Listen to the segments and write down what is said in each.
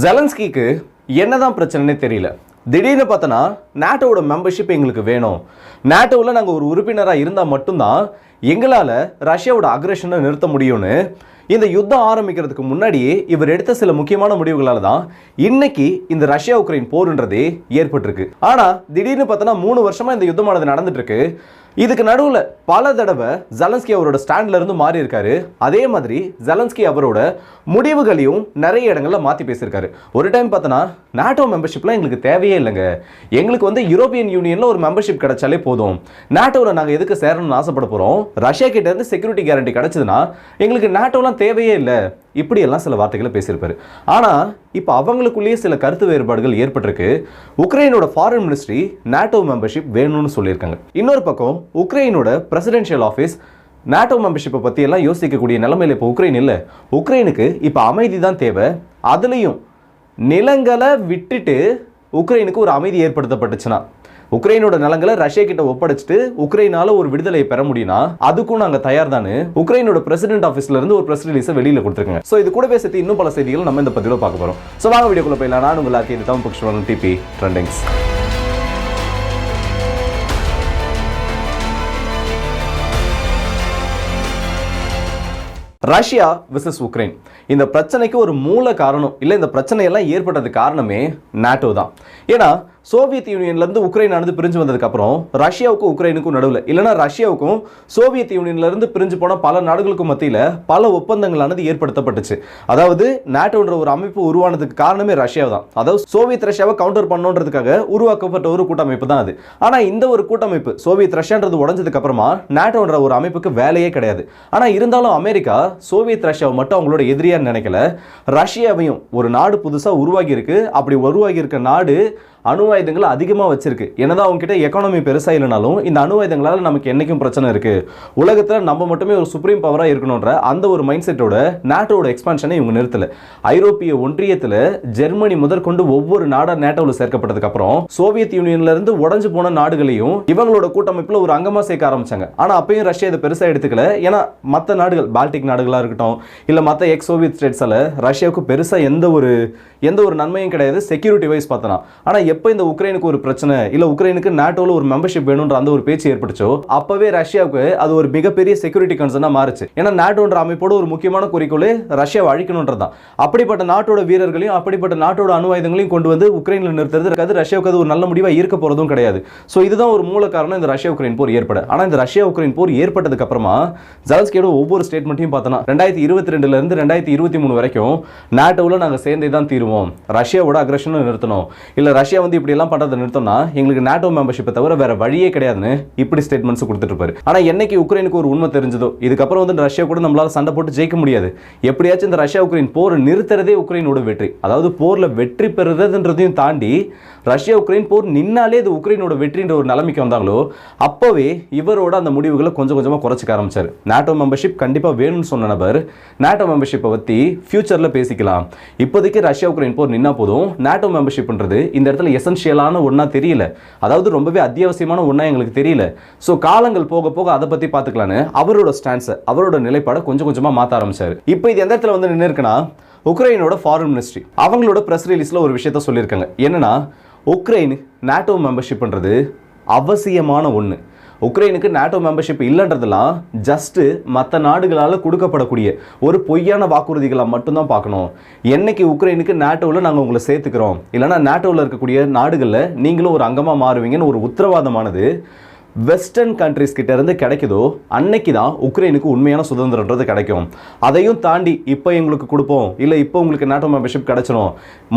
ஜெலன்ஸ்கிக்கு என்னதான் பிரச்சனைனே தெரியல. திடீர்னு பார்த்தோன்னா நேட்டோவோட மெம்பர்ஷிப் எங்களுக்கு வேணும். நாட்டோவில் நாங்கள் ஒரு உறுப்பினராக இருந்தால் மட்டும்தான் எங்களால் ரஷ்யாவோட அக்ரஷனை நிறுத்த முடியும்னு இந்த யுத்தம் ஆரம்பிக்கிறதுக்கு முன்னாடியே இவர் எடுத்த சில முக்கியமான முடிவுகளால தான் இன்னைக்கு இந்த ரஷ்யா உக்ரைன் போருன்றதே ஏற்பட்டிருக்கு. ஆனால் திடீர்னு பார்த்தோன்னா மூணு வருஷமா இந்த யுத்தமானது நடந்துட்டு இருக்கு. இதுக்கு நடுவில் பல தடவை ஜலன்ஸ்கி அவரோட ஸ்டாண்ட்ல இருந்து மாறி இருக்காரு அதே மாதிரி ஜலன்ஸ்கி அவரோட முடிவுகளையும் நிறைய இடங்கள்ல மாற்றி பேசியிருக்காரு. ஒரு டைம் பார்த்தோன்னா நாட்டோ மெம்பர்ஷிப்லாம் எங்களுக்கு தேவையே இல்லைங்க. எங்களுக்கு வந்து யூரோப்பியன் யூனியனில் ஒரு மெம்பர்ஷிப் கிடைச்சாலே போதும். நாட்டோவில் நாங்கள் எதுக்கு சேரணும்னு ஆசைப்பட போகிறோம் ரஷ்யா கிட்டேருந்து செக்யூரிட்டி கேரண்டி கிடச்சதுன்னா எங்களுக்கு நாட்டோலாம் தேவையே இல்லை. இப்படியெல்லாம் சில வார்த்தைகளை பேசியிருப்பார். ஆனால் இப்போ அவங்களுக்குள்ளேயே சில கருத்து வேறுபாடுகள் ஏற்பட்டிருக்கு. உக்ரைனோட ஃபாரின் மினிஸ்ட்ரி நாட்டோ மெம்பர்ஷிப் வேணும்னு சொல்லியிருக்காங்க. இன்னொரு பக்கம் உக்ரைனோட பிரசிடென்ஷியல் ஆஃபீஸ் நாட்டோ மெம்பர்ஷிப்பை பற்றி எல்லாம் யோசிக்கக்கூடிய நிலைமையில் இப்போ உக்ரைன் இல்லை. உக்ரைனுக்கு இப்போ அமைதி தான் தேவை. அதுலேயும் நிலங்களை விட்டுட்டு உக்ரைனுக்கு ஒரு அமைதி ஏற்படுத்தப்பட்டுச்சுன்னா உக்ரைனோட நிலங்களை ரஷ்யா கிட்ட ஒப்படைச்சிட்டு உக்ரைனால ஒரு விடுதலையை பெற முடியும்னா அதுக்கும் நாங்க தயார் தானே உக்ரைனோட பிரசிடென்ட் ஆஃபீஸ்ல இருந்து ஒரு பிரஸ் ரிலீஸை வெளியில கொடுத்துருக்காங்க. ஸோ இது கூட சேர்த்து இன்னும் பல செய்திகள் நம்ம இந்த பதிவில் பார்க்க போறோம். ஸோ வாங்க வீடியோக்குள்ள போயிடலாம். நான் உங்களுக்கு இது தமிழ் பக்ஷன் டிபி ட்ரெண்டிங்ஸ் ரஷ்யா விசஸ் உக்ரைன். இந்த பிரச்சனைக்கு ஒரு மூல காரணம் இல்லை இந்த பிரச்சனையெல்லாம் ஏற்பட்டது காரணமே நாட்டோ தான். ஏன்னா சோவியத் யூனியன்லேருந்து உக்ரைன் ஆனது பிரிஞ்சு வந்ததுக்கப்புறம் ரஷ்யாவுக்கும் உக்ரைனுக்கும் நடுவில். இல்லைனா ரஷ்யாவுக்கும் சோவியத் யூனியன்லேருந்து பிரிஞ்சு போன பல நாடுகளுக்கும் மத்தியில் பல ஒப்பந்தங்களானது ஏற்படுத்தப்பட்டுச்சு. அதாவது நாட்டோன்ற ஒரு அமைப்பு உருவானதுக்கு காரணமே ரஷ்யா தான். அதாவது சோவியத் ரஷ்யாவை கவுண்டர் பண்ணணுன்றதுக்காக உருவாக்கப்பட்ட ஒரு கூட்டமைப்பு தான் அது. ஆனால் இந்த ஒரு கூட்டமைப்பு சோவியத் ரஷ்யான்றது உடஞ்சதுக்கு அப்புறமா நாட்டோன்ற ஒரு அமைப்புக்கு வேலையே கிடையாது. ஆனால் இருந்தாலும் அமெரிக்கா சோவியத் ரஷ்யாவை மட்டும் அவங்களோட எதிரியாக நினைக்கல. ரஷ்யாவையும் ஒரு நாடு புதுசாக உருவாகி இருக்கு அப்படி உருவாகி இருக்க நாடு அணு ஆயுதங்களை அதிகமாக வச்சிருக்கு. என்னதான் அவங்ககிட்ட எக்கானமி பெருசாக இல்லைனாலும் இந்த அணு ஆயுதங்களால் நமக்கு என்னைக்கும் பிரச்சனை இருக்குது உலகத்தில் நம்ம மட்டுமே ஒரு சுப்ரீம் பவராக இருக்கணுன்ற அந்த ஒரு மைண்ட் செட்டோட நாட்டோட எக்ஸ்பான்ஷனை இவங்க நிறுத்தலை. ஐரோப்பிய ஒன்றியத்தில் ஜெர்மனி முதற்கொண்டு ஒவ்வொரு நாடாக நேட்டோவில் சேர்க்கப்பட்டதுக்கு அப்புறம் சோவியத் யூனியன்ல இருந்து உடஞ்சு போன நாடுகளையும் இவங்களோட கூட்டமைப்பில் ஒரு அங்கமாக சேர்க்க ஆரம்பிச்சாங்க. ஆனால் அப்பயும் ரஷ்யா இதை பெருசாக எடுத்துக்கல. ஏன்னா மற்ற நாடுகள் பால்டிக் நாடுகளாக இருக்கட்டும் இல்லை மற்ற எக்ஸ் சோவியத் ஸ்டேட்ஸால் ரஷ்யாவுக்கு பெருசாக எந்த ஒரு எந்த ஒரு நன்மையும் கிடையாது. செக்யூரிட்டி வைஸ் பார்த்தனா. ஆனால் எப்போ இந்த உக்ரைனுக்கு ஒரு பிரச்சனை இல்லை உக்ரைனுக்கு நாட்டோவில் ஒரு மெம்பர்ஷிப் வேணுன்ற அந்த ஒரு பேச்சு ஏற்பட்டுச்சோ அப்பவே ரஷ்யாவுக்கு அது ஒரு மிகப்பெரிய செக்யூரிட்டி கன்சர்னாக மாறுச்சு. ஏன்னா நாட்டோன்ற அமைப்போட ஒரு முக்கியமான குறிக்கோள் ரஷ்யாவை அழிக்கணுன்றது தான் அப்படிப்பட்ட நாட்டோட வீரர்களையும் அப்படிப்பட்ட நாட்டோட அணு ஆயுதங்களையும் கொண்டு வந்து உக்ரைனில் நிறுத்துறது இருக்காது. ரஷ்யாவுக்கு அது ஒரு நல்ல முடிவாக இருக்க போகிறதும் கிடையாது. ஸோ இதுதான் ஒரு மூல காரணம் இந்த ரஷ்யா உக்ரைன் போர் ஏற்பட. ஆனால் இந்த ரஷ்யா உக்ரைன் போர் ஏற்பட்டதுக்கு அப்புறமா ஜலஸ்கியோட ஒவ்வொரு ஸ்டேட்மெண்ட்டையும் பார்த்தோன்னா ரெண்டாயிரத்தி இருபத்தி ரெண்டுல இருந்து ரெண்டாயிரத்தி இருபத்தி மூணு வரைக்கும் நாட்டோவில் நாங்கள் சேர்ந்தே தான் தீருவோம். ரஷ்யாவோட அக்ரஷனும் நிறுத்தணும். இல்லை ரஷ்யா வந்து இப்படி எல்லாம் பண்ணுறதை நிறுத்தோம்னா எங்களுக்கு நாட்டோ மெம்பர்ஷிப்பை தவிர வேற வழியே கிடையாதுன்னு இப்படி ஸ்டேட்மெண்ட்ஸ் கொடுத்துட்டு இருப்பாரு ஆனால் என்னைக்கு உக்ரைனுக்கு ஒரு உண்மை தெரிஞ்சதோ இதுக்கப்புறம் வந்து ரஷ்யா கூட நம்மளால சண்டை போட்டு ஜெயிக்க முடியாது. எப்படியாச்சும் இந்த ரஷ்யா உக்ரைன் போர் நிறுத்துறதே உக்ரைனோட வெற்றி. அதாவது போர்ல வெற்றி பெறுறதுன்றதையும் தாண்டி ரஷ்யா உக்ரைன் போர் நின்னாலே இது உக்ரைனோட வெற்றின்ற ஒரு நிலைமைக்கு வந்தாங்களோ அப்போவே இவரோட அந்த முடிவுகளை கொஞ்சம் கொஞ்சமாக குறைச்சிக்க ஆரம்பிச்சார். நாட்டோ மெம்பர்ஷிப் கண்டிப்பாக வேணும்னு சொன்ன நபர் நாட்டோ மெம்பர்ஷிப்பை பற்றி ஃபியூச்சரில் பேசிக்கலாம். இப்போதைக்கு ரஷ்யா உக்ரைன் போர் நின்னா போதும் நாட்டோ மெம்பர்ஷிப்ன்றது இந்த இடத்துல எசென்ஷியலான ஒன்றா தெரியல. அதாவது ரொம்பவே அத்தியாவசியமான ஒன்றா எங்களுக்கு தெரியல. ஸோ காலங்கள் போக போக அதை பற்றி பார்த்துக்கலான்னு அவரோட ஸ்டான்ஸை அவரோட நிலைப்பாடை கொஞ்சம் கொஞ்சமாக மாற்ற ஆரம்பிச்சார். இப்போ இது எந்த இடத்துல வந்து நின்று இருக்குன்னா உக்ரைனோட ஃபாரின் மினிஸ்ட்ரி அவங்களோட ப்ரெஸ் ரிலீஸில் ஒரு விஷயத்த சொல்லியிருக்காங்க. என்னன்னா உக்ரைன் நாட்டோ மெம்பர்ஷிப்ன்றது அவசியமான ஒன்று உக்ரைனுக்கு நாட்டோ மெம்பர்ஷிப் இல்லைன்றதெல்லாம் ஜஸ்ட்டு மற்ற நாடுகளால் கொடுக்கப்படக்கூடிய ஒரு பொய்யான வாக்குறுதிகளை மட்டும்தான் பார்க்கணும். என்னைக்கு உக்ரைனுக்கு நாட்டோவில் நாங்கள் உங்களை சேர்த்துக்கிறோம் இல்லைனா நாட்டோவில் இருக்கக்கூடிய நாடுகளில் நீங்களும் ஒரு அங்கமாக மாறுவீங்கன்னு ஒரு உத்தரவாதமானது. வெஸ்டர்ன் கண்ட்ரிஸ் கிட்ட இருந்து கிடைக்குதோ அன்னைக்கு தான் உக்ரைனுக்கு உண்மையான சுதந்திரன்றது கிடைக்கும். அதையும் தாண்டி இப்போ எங்களுக்கு கொடுப்போம். இல்லை இப்போ உங்களுக்கு நாட்டோ மெம்பர்ஷிப் கிடைச்சிரும்.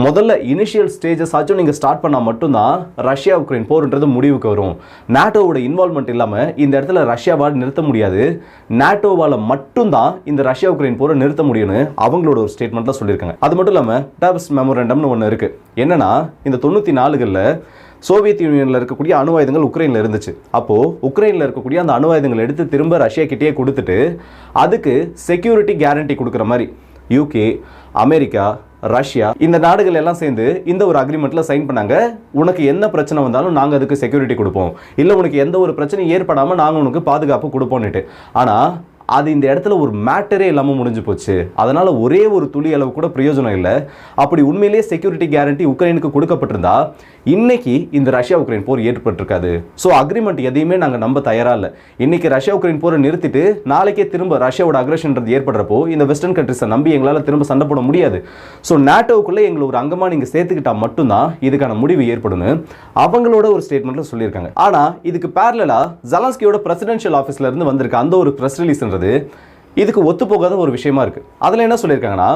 முதல்ல இனிஷியல் ஸ்டேஜஸ் ஆச்சும் நீங்கள் ஸ்டார்ட் பண்ணால் மட்டும்தான் ரஷ்யா உக்ரைன் போர்ன்றது முடிவுக்கு வரும். நாட்டோவோட இன்வால்மெண்ட் இல்லாமல் இந்த இடத்துல ரஷ்யாவால் நிறுத்த முடியாது. நாட்டோவால் மட்டும்தான் இந்த ரஷ்யா உக்ரைன் போரை நிறுத்த முடியும்னு அவங்களோட ஒரு ஸ்டேட்மெண்ட்டில் சொல்லியிருக்காங்க. அது மட்டும் இல்லாமல் டாப்ஸ் மெமோரண்டம்னு ஒன்று இருக்குது என்னென்னா இந்த தொண்ணூற்றி நாலுகளில் சோவியத் யூனியனில் இருக்கக்கூடிய அணு ஆயுதங்கள் உக்ரைனில் இருந்துச்சு. அப்போது உக்ரைனில் இருக்கக்கூடிய அந்த அணு ஆயுதங்கள் எடுத்து திரும்ப ரஷ்யா கிட்டேயே கொடுத்துட்டு அதுக்கு செக்யூரிட்டி கேரண்டி கொடுக்குற மாதிரி யூகே அமெரிக்கா ரஷ்யா இந்த நாடுகள் எல்லாம் சேர்ந்து இந்த ஒரு அக்ரிமெண்ட்ல சைன் பண்ணாங்க. உனக்கு என்ன பிரச்சனை வந்தாலும் நாங்கள் அதுக்கு செக்யூரிட்டி கொடுப்போம். இல்லை உனக்கு எந்த ஒரு பிரச்சனையும் ஏற்படாமல் நாங்கள் உனக்கு பாதுகாப்பு கொடுப்போம்னுட்டு. ஆனால் அது இந்த இடத்துல ஒரு மேட்டரே இல்லாமல் முடிஞ்சு போச்சு. அதனால் ஒரே ஒரு துளி அளவு கூட பிரயோஜனம் இல்லை. அப்படி உண்மையிலேயே செக்யூரிட்டி கேரண்டி உக்ரைனுக்கு கொடுக்கப்பட்டிருந்தா இன்னைக்கு இந்த ரஷ்யா உக்ரைன் போர் ஏற்பட்டிருக்காது. ஸோ அக்ரிமெண்ட் எதையுமே நாங்கள் நம்ப தயாராக இல்லை. இன்னைக்கு ரஷ்யா உக்ரைன் போரை நிறுத்திட்டு நாளைக்கே திரும்ப ரஷ்யாவோட அக்ரஷன்றது ஏற்படுறப்போ இந்த வெஸ்டர்ன் கண்ட்ரிஸை நம்பி எங்களால் திரும்ப சண்டை போட முடியாது. ஸோ நேட்டோவுக்குள்ளே எங்களை ஒரு அங்கமாக நீங்கள் சேர்த்துக்கிட்டா மட்டும்தான் இதுக்கான முடிவு ஏற்படும்னு அவங்களோட ஒரு ஸ்டேட்மெண்ட்டில் சொல்லியிருக்காங்க. ஆனால் இதுக்கு பேரலா ஜலான்ஸ்கியோட பிரசிடென்ஷியல் ஆஃபீஸ்லேருந்து வந்திருக்க அந்த ஒரு ப்ரெஸ் அப்படின்றது இதுக்கு ஒத்து போகாத ஒரு விஷயமா இருக்கு. அதில் என்ன சொல்லியிருக்காங்கன்னா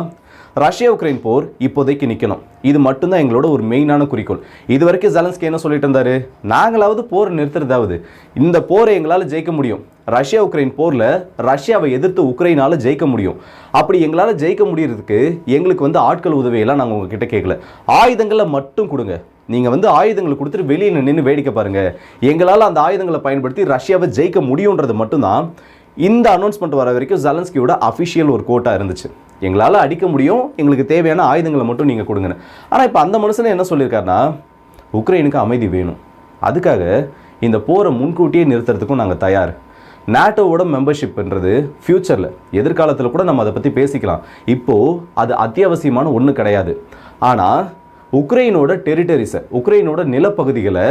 ரஷ்யா உக்ரைன் போர் இப்போதைக்கு நிற்கணும் இது மட்டும்தான் எங்களோட ஒரு மெயினான குறிக்கோள். இது வரைக்கும் ஜலன்ஸ்கி என்ன சொல்லிட்டு இருந்தாரு? நாங்களாவது போர் நிறுத்துறதாவது. இந்த போரை எங்களால் ஜெயிக்க முடியும். ரஷ்யா உக்ரைன் போரில் ரஷ்யாவை எதிர்த்து உக்ரைனால் ஜெயிக்க முடியும். அப்படி எங்களால் ஜெயிக்க முடியறதுக்கு எங்களுக்கு வந்து ஆட்கள் உதவியெல்லாம் நாங்கள் உங்ககிட்ட கேட்கல ஆயுதங்களை மட்டும் கொடுங்க. நீங்கள் வந்து ஆயுதங்களை கொடுத்துட்டு வெளியில் நின்று வேடிக்கை பாருங்கள் எங்களால் அந்த ஆயுதங்களை பயன்படுத்தி ரஷ்யாவை ஜெயிக்க முடியுன்றது மட்டும்தான் இந்த அனௌன்ஸ்மெண்ட் வர வரைக்கும் ஜலன்ஸ்கியோட அஃபிஷியல் ஒரு கோட்டா இருந்துச்சு. எங்களால் அடிக்க முடியும் எங்களுக்கு தேவையான ஆயுதங்களை மட்டும் நீங்கள் கொடுங்கன்னு. ஆனால் இப்போ அந்த மனுஷனே என்ன சொல்லியிருக்காருன்னா உக்ரைனுக்கு அமைதி வேணும். அதுக்காக இந்த போரை முன்கூட்டியே நிறுத்துறதுக்கும் நாங்கள் தயார். நாட்டோவோட மெம்பர்ஷிப்ன்றது ஃப்யூச்சரில் எதிர்காலத்தில் கூட நம்ம அதை பற்றி பேசிக்கலாம். இப்போது அது அத்தியாவசியமான ஒன்று கிடையாது. ஆனால் உக்ரைனோட டெரிட்டரிஸை உக்ரைனோட நிலப்பகுதிகளை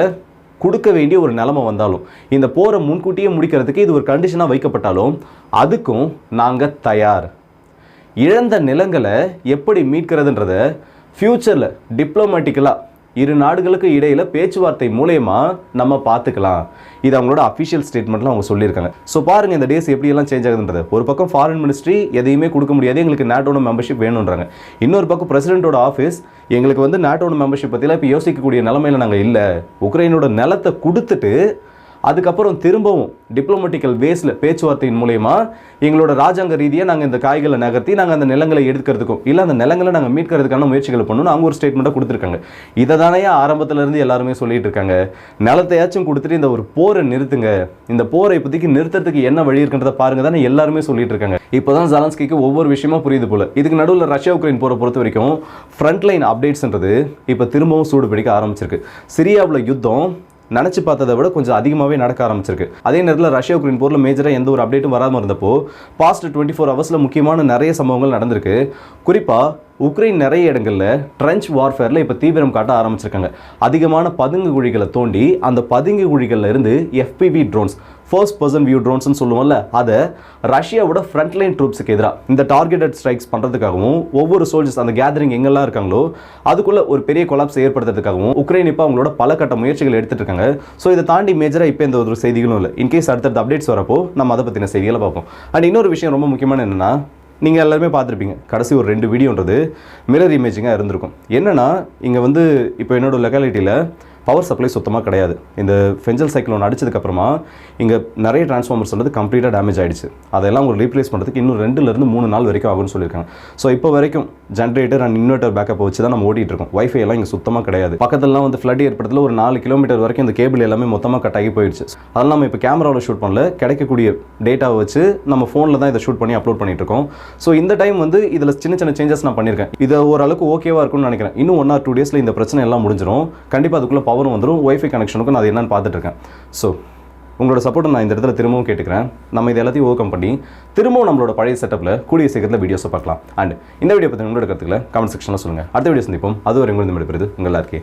கொடுக்க வேண்டிய ஒரு நிலமை வந்தாலும் இந்த போரை முன்கூட்டியே முடிக்கிறதுக்கு இது ஒரு கண்டிஷனாக வைக்கப்பட்டாலும் அதுக்கும் நாங்கள் தயார். இழந்த நிலங்களை எப்படி மீட்கிறதுன்றத ஃப்யூச்சரில் டிப்ளமேட்டிக்கலாக இரு நாடுகளுக்கு இடையில பேச்சுவார்த்தை மூலயமா நம்ம பார்த்துக்கலாம். இது அவங்களோட அஃபிஷியல் ஸ்டேட்மெண்ட்லாம் அவங்க சொல்லியிருக்காங்க. ஸோ பாருங்க இந்த டேஸ் எப்படியெல்லாம் சேஞ்ச் ஆகுதுன்றது. ஒரு பக்கம் ஃபாரின் மினிஸ்ட்ரி எதையுமே கொடுக்க முடியாது எங்களுக்கு நாட்டோட மெம்பர்ஷிப் வேணுன்றாங்க இன்னொரு பக்கம் பிரசிடென்ட்டோட ஆஃபீஸ் எங்களுக்கு வந்து நாட்டோட மெம்பர்ஷிப் பற்றிலாம் இப்போ யோசிக்கக்கூடிய நிலமையில நாங்கள் இல்லை. உக்ரைனோட நிலத்தை கொடுத்துட்டு அதுக்கப்புறம் திரும்பவும் டிப்ளமேட்டிக்கல் வேஸில் பேச்சுவார்த்தையின் மூலயமா எங்களோட ராஜாங்க ரீதியாக நாங்கள் இந்த காய்களை நகர்த்தி நாங்கள் அந்த நிலங்களை எடுக்கிறதுக்கும் இல்லை அந்த நிலங்களை நாங்கள் மீட்கிறதுக்கான முயற்சிகளை பண்ணணும்னு அவங்க ஒரு ஸ்டேட்மெண்ட்டாக கொடுத்துருக்காங்க. இதை தானே ஆரம்பத்துல இருந்து எல்லாருமே சொல்லிட்டு இருக்காங்க. நிலத்தையாச்சும் கொடுத்துட்டு இந்த ஒரு போரை நிறுத்துங்க. இந்த போரை இப்போதைக்கு நிறுத்தத்துக்கு என்ன வழி இருக்குன்றத பாருங்க தானே எல்லாருமே சொல்லிட்டு இருக்காங்க. இப்போ தான் ஜலான்ஸ்கிக்கு ஒவ்வொரு விஷயமா புரியுது போல. இதுக்கு நடுவில் ரஷ்யா உக்ரைன் போரை பொறுத்த வரைக்கும் ஃப்ரண்ட் லைன் அப்டேட்ஸ்ன்றது இப்போ திரும்பவும் சூடு பிடிக்க ஆரம்பிச்சிருக்கு. சிரியாவில் யுத்தம் நினச்சி பார்த்ததை விட கொஞ்சம் அதிகமாகவே நடக்க ஆரம்பிச்சிருக்கு. அதே நேரத்தில் ரஷ்யா உக்ரைன் போரில் மேஜராக எந்த ஒரு அப்டேட்டும் வராமல் இருந்தப்போ பாஸ்ட் டுவெண்ட்டி ஃபோர் ஹவர்ஸில் முக்கியமான நிறைய சம்பவங்கள் நடந்திருக்கு. குறிப்பாக உக்ரைன் நிறைய இடங்களில் ட்ரெஞ்ச் வார்ஃபேரில் இப்போ தீவிரம் காட்ட ஆரம்பிச்சிருக்காங்க. அதிகமான பதுங்கு குழிகளை தோண்டி அந்த பதுங்கு குழிகளில் இருந்து FPV drones first person view ட்ரோன்ஸ்னு சொல்லுவோம்ல அதை ரஷ்யாவோட ஃப்ரண்ட்லைன் ட்ரூப்ஸுக்கு எதிராக இந்த டார்கெட்டட் ஸ்ட்ரைக்ஸ் பண்ணுறதுக்காகவும் ஒவ்வொரு சோல்ஜர்ஸ் அந்த கேதரிங் எங்கெல்லாம் இருக்காங்களோ அதுக்குள்ளே ஒரு பெரிய கொலாப்ஸ் ஏற்படுத்துறதுக்காகவும் உக்ரைன் இப்போ அவங்களோட பல கட்ட முயற்சிகள் எடுத்துட்டு இருக்காங்க. ஸோ இதை தாண்டி மேஜராக இப்போ எந்த ஒரு செய்திகளும் இல்லை. இன்கேஸ் அடுத்தடுத்த அப்டேட்ஸ் வரப்போ நம்ம அதை பற்றின செய்திகளை பார்ப்போம். அண்ட் இன்னொரு விஷயம் ரொம்ப முக்கியமான என்னென்னா நீங்கள் எல்லாருமே பார்த்துருப்பீங்க. கடைசி ஒரு ரெண்டு வீடியோன்றது மிரர் இமேஜிங்காக இருந்திருக்கும். என்னென்னா இங்கே வந்து இப்போ என்னோட லொக்காலிட்டியில் பவர் சப்ளை சுத்தமாக கிடையாது. இந்த ஃபெஞ்சல் சைக்ளோன் அடிச்சதுக்கப்புறமா இங்கே நிறைய டிரான்ஸ்ஃபார்மர்ஸ் வந்து கம்ப்ளீட்டாக டேமேஜ் ஆகிடுச்சு அதெல்லாம் ஒரு ரீப்ளேஸ் பண்ணுறதுக்கு இன்னும் ரெண்டுலேருந்து மூணு நாள் வரைக்கும் ஆகும்னு சொல்லியிருக்காங்க. ஸோ இப்போ வரைக்கும் ஜென்ரேட்டர் அண்ட் இன்வெர்டர் பேக்கப் வச்சு தான் நம்ம ஓட்டிகிட்டு இருக்கோம் வைஃபை எல்லாம் இங்கே சுத்தமாக கிடையாது. பக்கத்துலலாம் வந்து ஃப்ளட் ஏற்படுத்தல ஒரு நாலு கிலோமீட்டர் வரைக்கும் இந்த கேபிள் எல்லாமே மொத்தமாக கட் ஆகி போயிடுச்சு. அதெல்லாம் நம்ம இப்போ கேமராவில் ஷூட் பண்ணல. கிடைக்கக்கூடிய டேட்டாவை வச்சு நம்ம ஃபோனில் தான் இதை ஷூட் பண்ணி அப்லோட் பண்ணிட்டு இருக்கோம் ஸோ இந்த டைம் வந்து இதில் சின்ன சின்ன சேஞ்சஸ் நான் பண்ணியிருக்கேன். இது ஓரளவுக்கு ஓகேவா இருக்கும்னு நினைக்கிறேன். இன்னும் ஒன் ஆர் டூ டேஸில் இந்த பிரச்சனை எல்லாம் முடிஞ்சிடும் கண்டிப்பாக அதுக்குள்ளே பவரும் வந்துடும் ஒய்ஃபை கனெக்ஷனுக்கும் நான் அது என்னன்னு பார்த்துட்டு இருக்கேன் ஸோ உங்களோட சப்போர்ட்டை நான் இந்த இடத்துல திரும்பவும் கேட்டுக்கிறேன். நம்ம இது எல்லாத்தையும் ஓவர்கம் பண்ணி திரும்பவும் நம்மளோட பழைய செட்டப்பில் கூடிய சீக்கிரத்தில் வீடியோஸை பார்க்கலாம். அண்ட் இந்த வீடியோ பற்றி உங்களோட கருத்துக்களை கமெண்ட் செக்ஷனில் சொல்லுங்கள் அடுத்த வீடியோ சந்திப்போம். அது ஒரு உங்களிருந்து விடுபடுது உங்கள் எல்லாருக்கே